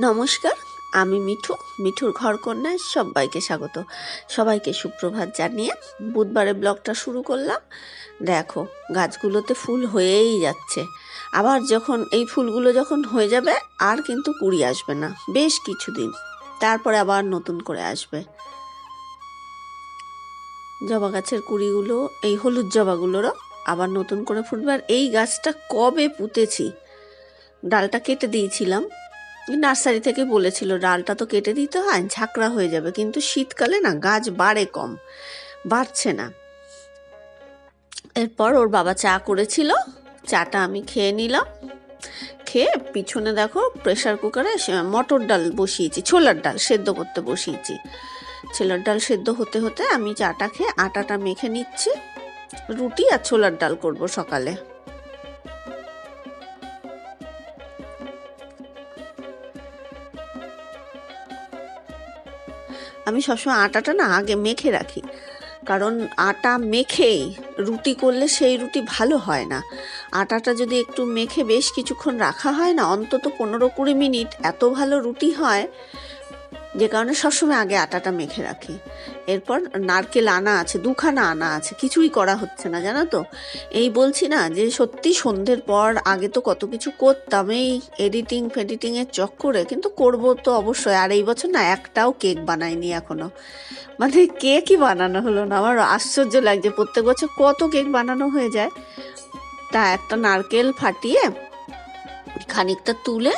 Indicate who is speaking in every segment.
Speaker 1: নমস্কার, আমি মিঠু, মিঠুর ঘর কন্যায় সবাইকে স্বাগত। সবাইকে সুপ্রভাত জানিয়ে বুধবারে ব্লগটা শুরু করলাম। দেখো, গাছগুলোতে ফুল হয়েই যাচ্ছে। আবার যখন এই ফুলগুলো যখন হয়ে যাবে, আর কিন্তু কুড়ি আসবে না, বেশ কিছুদিন। তারপরে আবার নতুন করে আসবে। জবা গাছের কুড়িগুলো, এই হলুদ জবাগুলোরও আবার নতুন করে ফুটবে। আর এই গাছটা কবে পুঁতেছি? ডালটা কেটে দিয়েছিলাম। নার্সারি থেকে বলেছিল, ডালটা তো কেটে দিতে হয়, ঝাঁকড়া হয়ে যাবে। কিন্তু শীতকালে না গাছ বাড়ে কম, বাড়ছে না। এরপর ওর বাবা চা করেছিল, চাটা আমি খেয়ে নিলাম। খেয়ে পিছনে দেখো প্রেশার কুকারে মটর ডাল বসিয়েছি, ছোলার ডাল সেদ্ধ করতে বসিয়েছি। ছোলার ডাল সেদ্ধ হতে হতে আমি চাটা খেয়ে আটাটা মেখে নিচ্ছি, রুটি আর ছোলার ডাল করব সকালে। আমি সবসময় আটাটা না আগে মেখে রাখি। কারণ আটা মেখেই রুটি করলে সেই রুটি ভালো হয় না। আটাটা যদি একটু মেখে বেশ কিছুক্ষণ রাখা হয় না, অন্তত পনেরো কুড়ি মিনিট এত ভালো রুটি হয় যে কারণে সবসময় আগে আটাটা মেখে রাখি। এরপর নারকেল আনা আছে, দুখানা আনা আছে, কিছুই করা হচ্ছে না, জানো তো? এই বলছি না যে সত্যি সন্ধ্যের পর আগে তো কত কিছু করতাম, এই এডিটিং ফেডিটিংয়ের চক্করে, কিন্তু করব তো অবশ্যই। আর এই বছর না একটাও কেক বানাইনি এখনও। মানে কেকই বানানো হলো না? আমার আশ্চর্য লাগছে, প্রত্যেক বছর কত কেক বানানো হয়ে যায়। তা একটা নারকেল ফাটিয়ে খানিকটা তুলে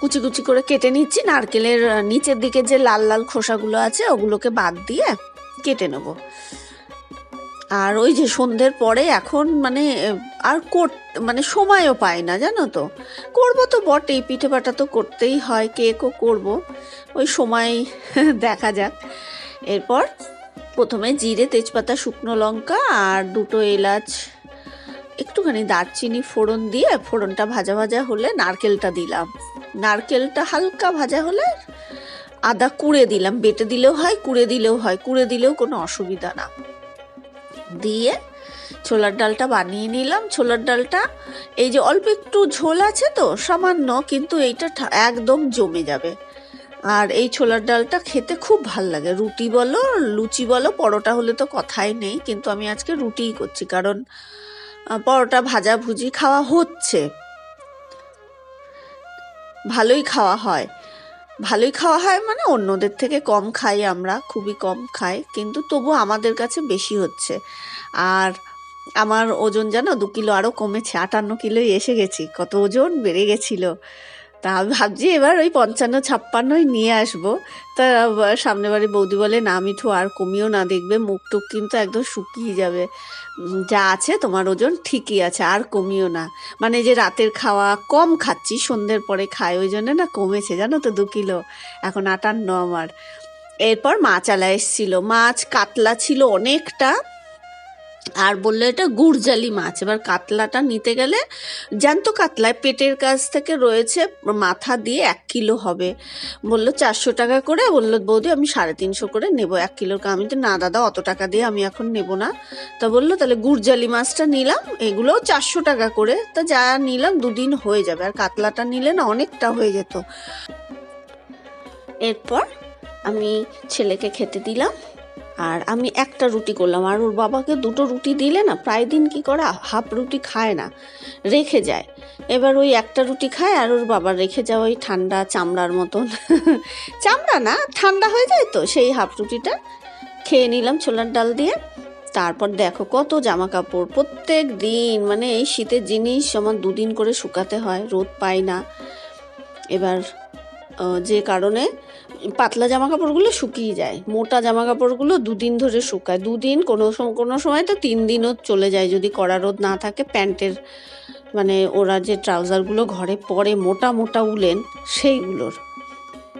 Speaker 1: কুচি কুচি করে কেটে নিচ্ছি। নারকেলের নিচের দিকে যে লাল লাল খোসাগুলো আছে, ওগুলোকে বাদ দিয়ে কেটে নেব। আর ওই যে সন্ধ্যের পরে এখন মানে আর কর মানে সময়ও পাই না, জানো তো? করব তো বটেই পিঠে পাটা তো করতেই হয় কেকও করব? ওই সময় দেখা যাক। এরপর প্রথমে জিরে, তেজপাতা, শুকনো লঙ্কা আর দুটো এলাচ একটুখানি দারচিনি ফোড়ন দিয়ে ফোড়নটা ভাজা ভাজা হলে নারকেলটা দিলাম। নারকেলটা হালকা ভাজা হলে আদা কুড়ে দিলাম। বেটে দিলেও হয়, কুড়ে দিলেও হয়। কুড়ে দিলেও কোনো অসুবিধা না। দিয়ে ছোলার ডালটা বানিয়ে নিলাম। ছোলার ডালটা এই যে অল্প একটু ঝোল আছে তো, সামান্য, কিন্তু এইটা একদম জমে যাবে। আর এই ছোলার ডালটা খেতে খুব ভালো লাগে। রুটি বলো, লুচি বলো, পরোটা হলে তো কথাই নেই, কিন্তু আমি আজকে রুটিই করছি। কারণ পরোটা, ভাজা, ভুজি খাওয়া হচ্ছে। ভালোই খাওয়া হয়। ভালোই খাওয়া হয় মানে অন্যদের থেকে কম খাই আমরা, খুবই কম খাই, কিন্তু তবু আমাদের কাছে বেশি হচ্ছে। আর আমার ওজন জানো, দু কিলো আরও কমেছে, আটান্ন কিলোই এসে গেছি, কত ওজন বেড়ে গেছিল। তা ভাবছি এবার ওই পঞ্চান্ন, ছাপ্পান্নই নিয়ে আসব। তা সামনে বাড়ি বৌদি বলে, না মিঠু, আর কমিও না, দেখবে মুখ টুক কিন্তু একদম শুকিয়ে যাবে। যা আছে তোমার ওজন ঠিকই আছে, আর কমিও না। মানে যে রাতের খাওয়া কম খাচ্ছি, সন্ধ্যের পরে খাই, ওই জন্য না কমেছে, জানো তো, দু কিলো। এখন আটান্ন আমার। এরপর মাছ আলা এসছিল। মাছ কাতলা ছিল অনেকটা আর বলল এটা গুড়জালি মাছ। এবার কাতলাটা নিতে গেলে জ্যান্ত কাতলায় পেটের কাছ থেকে রয়েছে মাথা দিয়ে এক কিলো হবে। বলল চারশো টাকা করে। বলল, বৌদি, আমি সাড়ে তিনশো করে নেব এক কিলোর আমি তো না দাদা, অত টাকা দিয়ে আমি এখন নেব না। তা বলল, তাহলে গুড়জালি মাছটা নিলাম। এগুলোও চারশো টাকা করে। তা যা নিলাম দুদিন হয়ে যাবে। আর কাতলাটা নিলে না অনেকটা হয়ে যেত। এরপর আমি ছেলেকে খেতে দিলাম। আর আমি একটা রুটি করলাম, আর ওর বাবাকে দুটো রুটি দিলে না প্রায় দিন কি করে হাফ রুটি খায় না, রেখে যায়। এবার ওই একটা রুটি খায় আর ওর বাবা রেখে যাওয়া ওই ঠান্ডা চামড়ার মতন। চামড়া না, ঠান্ডা হয়ে যায় তো সেই হাফ রুটিটা। খেয়ে নিলাম ছোলার ডাল দিয়ে। তারপর দেখো কত জামা কাপড় প্রত্যেক দিন মানে এই শীতের জিনিস আমার দুদিন করে শুকাতে হয়, রোদ পাই না। এবার যে কারণে পাতলা জামা কাপড়গুলো শুকিয়ে যায়। মোটা জামা কাপড়গুলো দুদিন ধরে শুকায়। দুদিন কোনো কোনো সময় তো তিন দিনও চলে যায় যদি কড়া রোদ না থাকে। প্যান্টের মানে ওরা যে ট্রাউজারগুলো ঘরে পরে মোটা মোটা উলেন সেইগুলোর।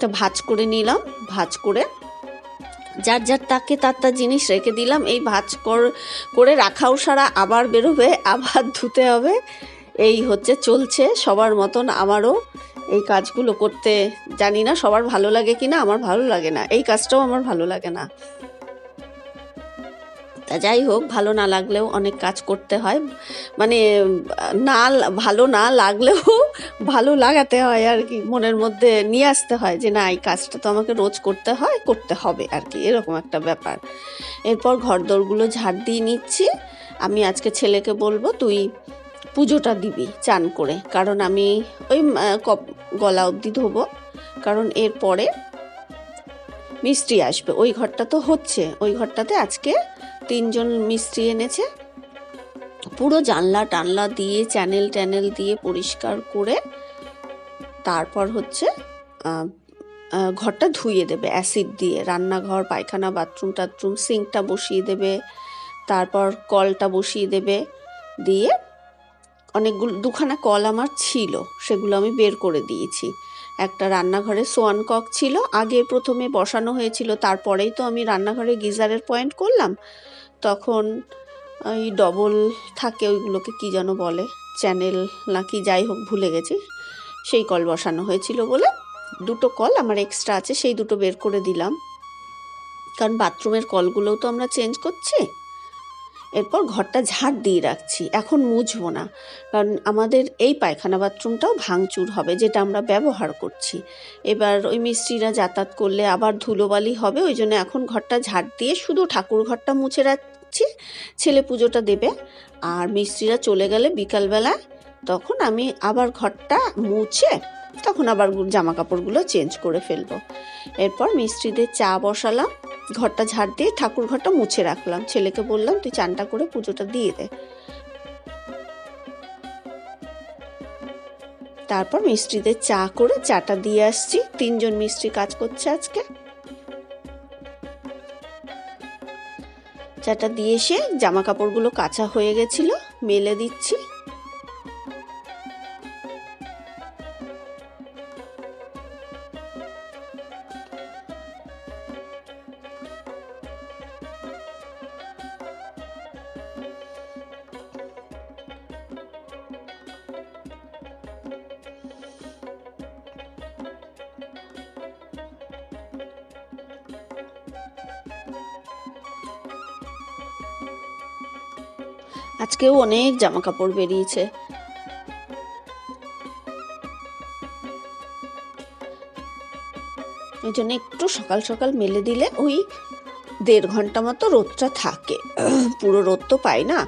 Speaker 1: তো ভাজ করে নিলাম, ভাজ করে যার যার তাকে তার তার জিনিস রেখে দিলাম। এই ভাজ কর- করে রাখাও সারা আবার বেরোবে, আবার ধুতে হবে। এই হচ্ছে চলছে, সবার মতন আমারও এই কাজগুলো করতে জানি না সবার ভালো লাগে কি না আমার ভালো লাগে না। এই কাজটাও আমার ভালো লাগে না। তা যাই হোক, ভালো না লাগলেও অনেক কাজ করতে হয়। মানে না, ভালো না লাগলেও ভালো লাগাতে হয় আর কি, মনের মধ্যে নিয়ে আসতে হয় যে না, এই কাজটা তো আমাকে রোজ করতে হয়, করতে হবে আর কি, এরকম একটা ব্যাপার। এরপর ঘরদোরগুলো ঝাড় দিয়ে নিচ্ছি। আমি আজকে ছেলেকে বলব, তুই পুজোটা দিবি চান করে। কারণ আমি ওই কপ, গলা অবধি ধোবো। কারণ এরপরে মিস্ত্রি আসবে। ওই ঘরটা তো হচ্ছে। ওই ঘরটাতে আজকে তিনজন মিস্ত্রি এনেছে। পুরো জানলা টানলা দিয়ে, চ্যানেল ট্যানেল দিয়ে পরিষ্কার করে তারপর হচ্ছে ঘরটা ধুয়ে দেবে। অ্যাসিড দিয়ে। রান্নাঘর, পায়খানা, বাথরুম, টাথরুম, সিঙ্কটা বসিয়ে দেবে। তারপর কলটা বসিয়ে দেবে। দিয়ে অনেকগুলো, দুখানা কল আমার ছিল, সেগুলো আমি বের করে দিয়েছি। একটা রান্নাঘরে সোয়ান কক ছিল, আগে প্রথমে বসানো হয়েছিল, তারপরেই তো আমি রান্নাঘরে গিজারের পয়েন্ট করলাম। তখন ওই ডবল থাকে, ওইগুলোকে কি যেন বলে, চ্যানেল নাকি যাই হোক, ভুলে গেছি। সেই কল বসানো হয়েছিল বলে দুটো কল আমার এক্সট্রা আছে, সেই দুটো বের করে দিলাম। কারণ বাথরুমের কলগুলোও তো আমরা চেঞ্জ করছি। এরপর ঘরটা ঝাড় দিয়ে রাখছি। এখন মুছবো না। কারণ আমাদের এই পায়খানা বাথরুমটাও ভাঙচুর হবে, যেটা আমরা ব্যবহার করছি। এবার ওই মিস্ত্রিরা যাতায়াত করলে আবার ধুলোবালি হবে, ওই জন্য এখন ঘরটা ঝাড় দিয়ে শুধু ঠাকুর ঘরটা মুছে রাখছি, ছেলে পুজোটা দেবে। আর মিস্ত্রিরা চলে গেলে বিকালবেলা তখন আমি আবার ঘরটা মুছে তখন আবার জামা কাপড়গুলো চেঞ্জ করে ফেলব। এরপর মিস্ত্রিদের চা বসালাম ঘরটা ঝাড় দিয়ে ঠাকুর ঘরটা মুছে রাখলাম। ছেলেকে বললাম, তুই চানটা করে পুজোটা দিয়ে দে। তারপর মিস্ত্রিদের চা করে চাটা দিয়ে আসছি। তিনজন মিস্ত্রি কাজ করছে আজকে। চাটা দিয়ে এসে জামা কাপড়গুলো কাঁচা হয়ে গেছিল, মেলে দিচ্ছি। আজকেও অনেক জামা কাপড় বেরিয়েছে। এই জন্য একটু সকাল সকাল মেলে দিলে ওই দেড় ঘণ্টা মতো রোদটা থাকে। পুরো রোদ তো পাই না।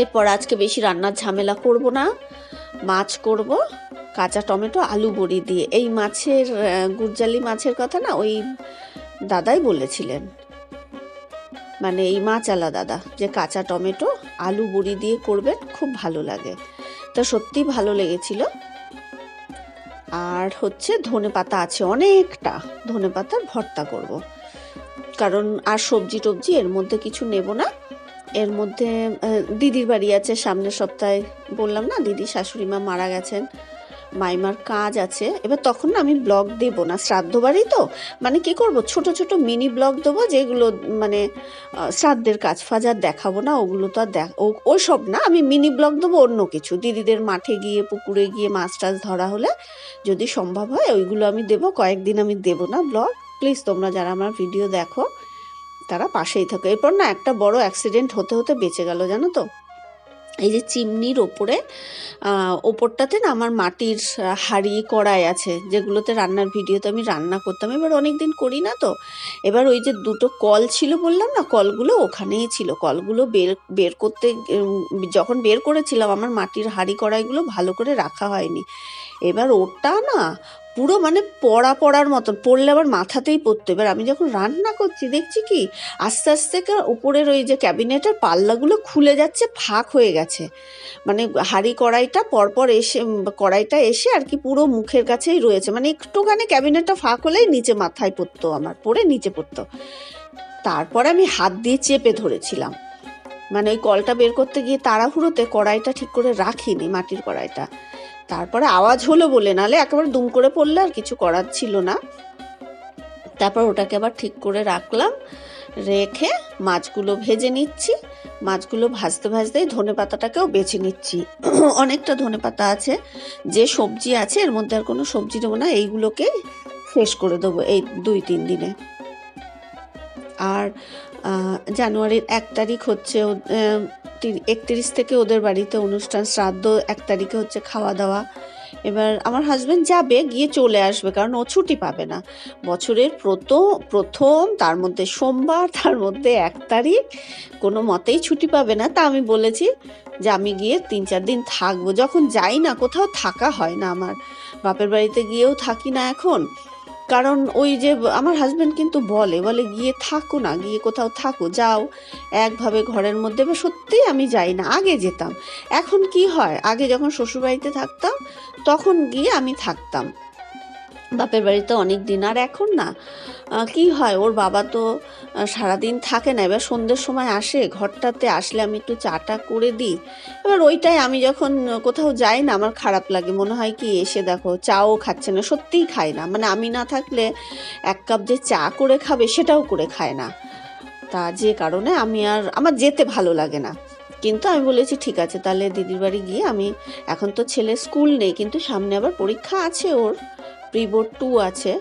Speaker 1: এরপর আজকে বেশি রান্নার ঝামেলা করব না। মাছ করব, কাঁচা টমেটো, আলু বড়ি দিয়ে। এই মাছের গুরজালি মাছের কথা না ওই দাদাই বলেছিলেন। মানে এই মাচালা দাদা, যে কাঁচা টমেটো, আলু বড়ি দিয়ে করবেন, খুব ভালো লাগে। তো সত্যি ভালো লেগেছিল। আর হচ্ছে ধনে পাতা আছে অনেকটা, ধনে পাতার ভর্তা করব। কারণ আর সবজি টবজি এর মধ্যে কিছু নেব না। এর মধ্যে দিদির বাড়ি আছে, সামনের সপ্তাহে বললাম না, দিদি শাশুড়ি মা মারা গেছেন। মাইমার কাজ আছে, এবার তখন না আমি ব্লগ দেবো না। শ্রাদ্ধ বাড়ি তো মানে কি করব? ছোট ছোট মিনি ব্লগ দেবো যেগুলো মানে শ্রাদ্ধের কাজ ফাজ আর দেখাবো না, ওগুলো তো আর দেখ ওই সব না, আমি মিনি ব্লগ দেবো অন্য কিছু। দিদিদের মাঠে গিয়ে, পুকুরে গিয়ে মাছ টাছ ধরা হলে যদি সম্ভব হয়, ওইগুলো আমি দেবো, কয়েকদিন আমি দেবো না ব্লগ। প্লিজ তোমরা যারা আমার ভিডিও দেখো, তারা পাশেই থাকো। এরপর না একটা বড় অ্যাক্সিডেন্ট হতে হতে বেঁচে গেল, জানো তো? এই যে চিমনির ওপরে ওপরটাতে না আমার মাটির হাঁড়ি কড়াই আছে, যেগুলোতে রান্নার ভিডিওতে আমি রান্না করতাম। এবার অনেক দিন করি না তো। এবার ওই যে দুটো কল ছিল বললাম না, কলগুলো ওখানেই ছিল। কলগুলো বের বের করতে যখন বের করেছিলাম, আমার মাটির হাঁড়ি কড়াইগুলো ভালো করে রাখা হয়নি। এবার ওটা না পুরো মানে পড়া পড়ার মতন, পড়লে আবার মাথাতেই পড়তো। এবার আমি যখন রান্না করছি, দেখছি কি? আস্তে আস্তে উপরের ওই যে ক্যাবিনেটের পাল্লাগুলো খুলে যাচ্ছে, ফাঁক হয়ে গেছে। মানে হাঁড়ি কড়াইটা পরপর এসে কড়াইটা এসে আর কি পুরো মুখের কাছেই রয়েছে। মানে একটুখানি ক্যাবিনেটটা ফাঁক হলেই নিচে মাথায় পড়তো আমার পরে নিচে পড়তো। তারপরে আমি হাত দিয়ে চেপে ধরেছিলাম। মানে ওই কলটা বের করতে গিয়ে তাড়াহুড়োতে কড়াইটা ঠিক করে রাখিনি, মাটির কড়াইটা। তারপরে আওয়াজ হলো বলে, নালে একেবারে দুম করে পড়লে আর কিছু করার ছিল না। তারপর ওটাকে আবার ঠিক করে রাখলাম, রেখে মাছগুলো ভেজে নিচ্ছি। মাছগুলো ভাজতে ভাজতেই ধনে পাতাটাকেও বেছে নিচ্ছি। অনেকটা ধনে পাতা আছে, যে সবজি আছে, এর মধ্যে আর কোনো সবজি দেবো না, এইগুলোকে শেষ করে দেবো এই দুই তিন দিনে। আর জানুয়ারির এক তারিখ হচ্ছে একত্রিশ থেকে ওদের বাড়িতে অনুষ্ঠান, শ্রাদ্ধ এক তারিখে হচ্ছে খাওয়া দাওয়া। এবার আমার হাজব্যান্ড যাবে, গিয়ে চলে আসবে, কারণ ও ছুটি পাবে না। বছরের প্রথম প্রথম, তার মধ্যে সোমবার, তার মধ্যে এক তারিখ, কোনো মতেই ছুটি পাবে না। তা আমি বলেছি যে আমি গিয়ে তিন চার দিন থাকব। যখন যাই না, কোথাও থাকা হয় না আমার। বাপের বাড়িতে গিয়েও থাকি না এখন। কারণ ওই যে আমার হাজব্যান্ড কিন্তু বলে বলে গিয়ে থাকো না, গিয়ে কোথাও থাকো, যাও। একভাবে ঘরের মধ্যে বা সত্যিই আমি যাই না, আগে যেতাম। এখন কি হয়? আগে যখন শ্বশুরবাড়িতে থাকতাম, তখন গিয়ে আমি থাকতাম। বাপের বাড়িতে অনেক দিন, আর এখন না। কি হয়, ওর বাবা তো সারাদিন থাকে না। এবার সন্ধ্যের সময় আসে, ঘরটাতে আসলে আমি একটু চাটা করে দিই। এবার ওইটাই আমি যখন কোথাও যাই না, আমার খারাপ লাগে। মনে হয় কি, এসে দেখো, চাও খাচ্ছে না, সত্যিই খায় না। মানে আমি না থাকলে এক কাপ যে চা করে খাবে, সেটাও করে খায় না। তা যে কারণে আমি আর, আমার যেতে ভালো লাগে না। কিন্তু আমি বলেছি, ঠিক আছে, তাহলে দিদির বাড়ি গিয়ে আমি, এখন তো ছেলে স্কুল নেই, কিন্তু সামনে আবার পরীক্ষা আছে ওর। প্রি বোর্ড টু আছে।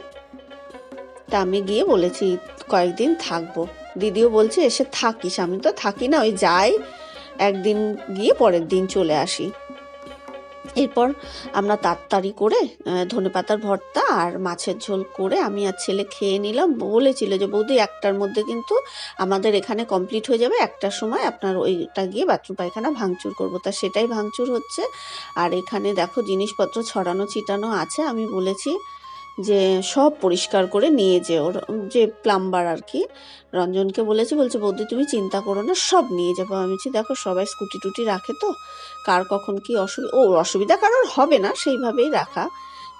Speaker 1: তা আমি গিয়ে বলেছি, কয়েকদিন থাকব। দিদিও বলছে, এসে থাকিস। আমি তো থাকি না, ওই যাই। একদিন গিয়ে পরের দিন চলে আসি। এরপর আমরা তাড়াতাড়ি করে ধনে পাতার ভর্তা আর মাছের ঝোল করে আমি আর ছেলে খেয়ে নিলাম। বলেছিল যে, বৌদি, একটার মধ্যে কিন্তু আমাদের এখানে কমপ্লিট হয়ে যাবে। একটার সময় আপনার ওইটা গিয়ে বাথরুম পায়খানা ভাঙচুর করব। তা সেটাই ভাঙচুর হচ্ছে। আর এখানে দেখো, জিনিসপত্র ছড়ানো ছিটানো আছে। আমি বলেছি যে সব পরিষ্কার করে নিয়ে যে ওর যে প্লাম্বার আর কি, রঞ্জনকে বলেছি, বলছে, বৌদি, তুমি চিন্তা করো না, সব নিয়ে যাব আমি বলছি দেখো, সবাই স্কুটি টুটি রাখে তো। কার কখন কি অসুবিধা ও, অসুবিধা কারোর হবে না, সেইভাবেই রাখা।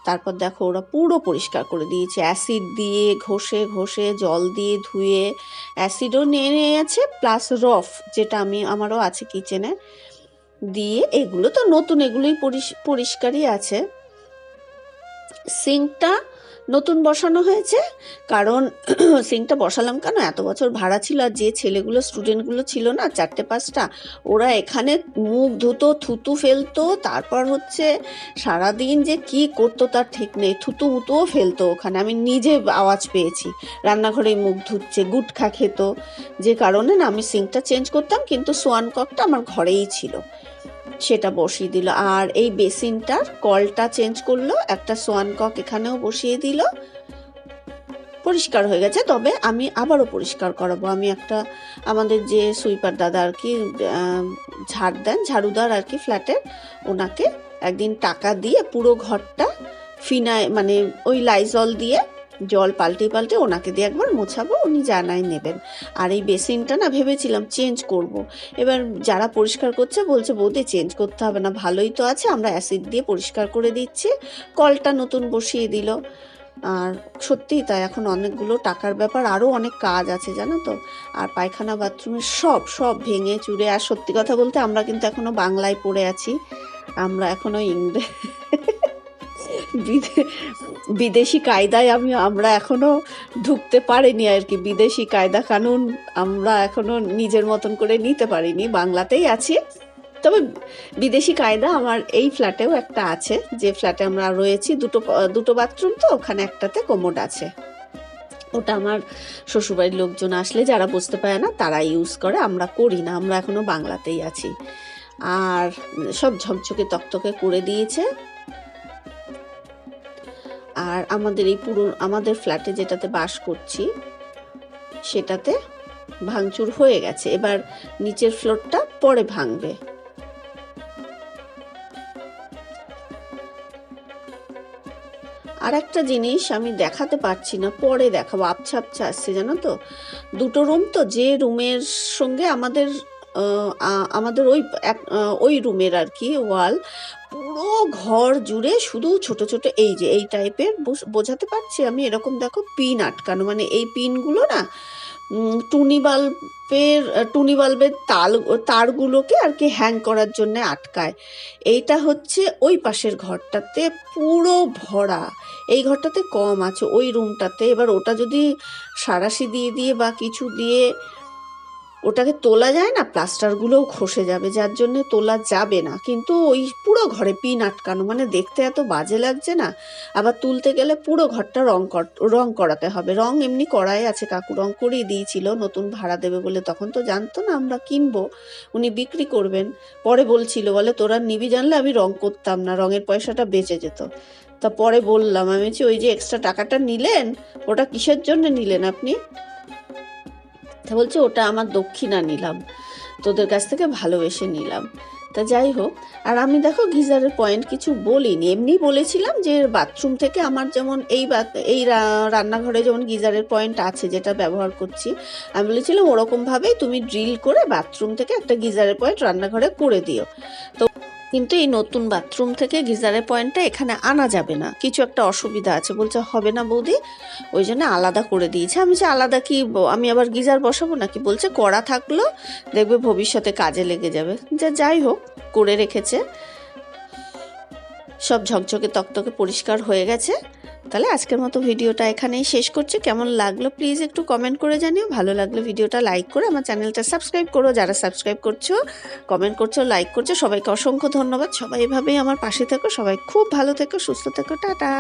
Speaker 1: তারপর দেখো, ওরা পুরো পরিষ্কার করে দিয়েছে। অ্যাসিড দিয়ে ঘষে ঘষে, জল দিয়ে ধুয়ে, অ্যাসিডও নিয়ে নিয়েছে, প্লাস রফ, যেটা আমি, আমারও আছে কিচেনে। দিয়ে এগুলো তো নতুন, এগুলোই পরিষ- পরিষ্কারই আছে। সিঙ্কটা নতুন বসানো হয়েছে। কারণ সিঙ্কটা বসালাম কেন? এত বছর ভাড়া ছিল আর যে ছেলেগুলো স্টুডেন্টগুলো ছিল না, চারটে পাঁচটা, ওরা এখানে মুখ ধুতো, থুতু ফেলতো, তারপর হচ্ছে সারাদিন যে কি করতো তার ঠিক নেই, থুতু মুতুও ফেলতো ওখানে। আমি নিজে আওয়াজ পেয়েছি, রান্নাঘরে মুখ ধুচ্ছে, গুটখা খেত। যে কারণে না আমি সিঙ্কটা চেঞ্জ করতাম, কিন্তু সোয়ান ককটা আমার ঘরেই ছিল। সেটা বসিয়ে দিল। আর এই বেসিনটার কলটা চেঞ্জ করল, একটা সোয়ান কক এখানেও বসিয়ে দিল। পরিষ্কার হয়ে গেছে, তবে আমি আবারও পরিষ্কার করাবো। আমি একটা, আমাদের যে সুইপার দাদা আর কি ঝাড় দেন, ঝাড়ুদার আর কি ফ্ল্যাটের, ওনাকে একদিন টাকা দিয়ে পুরো ঘরটা ফিনাই মানে ওই লাইজল দিয়ে জল পাল্টে পাল্টে ওনাকে দিয়ে একবার মোছাবো, উনি জানাই নেবেন। আর এই বেসিনটা না ভেবেছিলাম চেঞ্জ করব। এবার যারা পরিষ্কার করছে বলছে, বৌদি, চেঞ্জ করতে হবে না, ভালোই তো আছে, আমরা অ্যাসিড দিয়ে পরিষ্কার করে দিচ্ছি। কলটা নতুন বসিয়ে দিল। আর সত্যিই তাই, এখন অনেকগুলো টাকার ব্যাপার আরও অনেক কাজ আছে, জানো তো? আর পায়খানা বাথরুমের সব সব ভেঙে চুরে, আর সত্যি কথা বলতে আমরা কিন্তু এখনও বাংলায় পড়ে আছি। আমরা এখনও ইংরে বিদে- বিদেশি কায়দায় আমি, আমরা এখনও ঢুকতে পারিনি আর কি। বিদেশি কায়দা কানুন আমরা এখনও নিজের মতন করে নিতে পারিনি। বাংলাতেই আছি। তবে বিদেশি কায়দা আমার এই ফ্ল্যাটেও একটা আছে। যে ফ্ল্যাটে আমরা রয়েছি, দুটো দুটো বাথরুম তো, ওখানে একটাতে কোমোড আছে। ওটা আমার শ্বশুরবাড়ির লোকজন আসলে যারা বুঝতে পারে না তারা ইউজ করে। আমরা করি না, আমরা এখনও বাংলাতেই আছি। আর সব ঝকঝকে তকতকে করে দিয়েছে। আর আমাদের এই পুরো, আমাদের ফ্ল্যাটে যেটাতে বাস করছি, সেটাতে ভাঙচুর হয়ে গেছে। এবার নিচের ফ্লোরটা পরে ভাঙবে। আর একটা জিনিস আমি দেখাতে পারছি না, পরে দেখাবো। আবছা আবছা আসছে, জানো তো? দুটো রুম তো, যে রুমের সঙ্গে আমাদের আমাদের ওই ওই রুমের আর কি ওয়াল পুরো ঘর জুড়ে শুধু ছোট ছোট এই যে এই টাইপের বোঝাতে পারছি আমি। এরকম দেখো পিন আটকানো। মানে এই পিনগুলো না টুনি বাল্বের টুনি বাল্বের তাল, তারগুলোকে আর কি হ্যাং করার জন্য আটকায়। এইটা হচ্ছে ওই পাশের ঘরটাতে পুরো ভরা। এই ঘরটাতে কম আছে। ওই রুমটাতে এবার ওটা যদি সারাশি দিয়ে দিয়ে বা কিছু দিয়ে ওটাকে তোলা যায় না, প্লাস্টারগুলোও খসে যাবে, যার জন্য তোলা যাবে না। কিন্তু ওই পুরো ঘরে পিন আটকানো মানে দেখতে এত বাজে লাগছে না। আবার তুলতে গেলে পুরো ঘরটা রং রং করাতে হবে। রং এমনি করাই আছে, কাকু রং করিয়ে দিয়েছিল, নতুন ভাড়া দেবে বলে তখন তো জানতো না আমরা কিনবো। উনি বিক্রি করবেন। পরে বলছিল, বলে তোরা নিবি জানলে আমি রং করতাম না, রঙের পয়সাটা বেঁচে যেত। তা পরে বললাম, আমি ওই যে এক্সট্রা টাকাটা নিলেন, ওটা কিসের জন্য নিলেন আপনি? তা বলছে, ওটা আমার দক্ষিণা নিলাম। তোদের কাছ থেকে ভালোবেসে নিলাম। তা যাই হোক, আর আমি দেখো গিজারের পয়েন্ট কিছু বলিনি। এমনি বলেছিলাম যে বাথরুম থেকে আমার যেমন এই এই রান্নাঘরে যেমন গিজারের পয়েন্ট আছে যেটা ব্যবহার করছি, আমি বলেছিলাম ওরকমভাবেই তুমি ড্রিল করে বাথরুম থেকে একটা গিজারের পয়েন্ট রান্নাঘরে করে দিও। তো কিন্তু এই নতুন বাথরুম থেকে গিজারের পয়েন্টটা এখানে আনা যাবে না। কিছু একটা অসুবিধা আছে বলছে, হবে না বৌদি। ওই জন্য আলাদা করে দিয়েছে। আমি যে আলাদা কি আমি আবার গিজার বসাবো নাকি? বলছে করা থাকল, দেখবে ভবিষ্যতে কাজে লেগে যাবে। যা যাই হোক, করে রেখেছে। সব ঝকঝকে তকতকে পরিষ্কার হয়ে গেছে। তাহলে আজকের মতো ভিডিওটা এখানেই শেষ করছি। কেমন লাগল প্লিজ একটু কমেন্ট করে জানিও। ভালো লাগল ভিডিওটা লাইক করে আমার চ্যানেলটা সাবস্ক্রাইব করো। যারা সাবস্ক্রাইব করছ কমেন্ট করছ লাইক করছ, সবাইকে অসংখ্য ধন্যবাদ। সবাই এভাবেই আমার পাশে থেকো। সবাই খুব ভালো থেকো, সুস্থ থেকো। টাটা।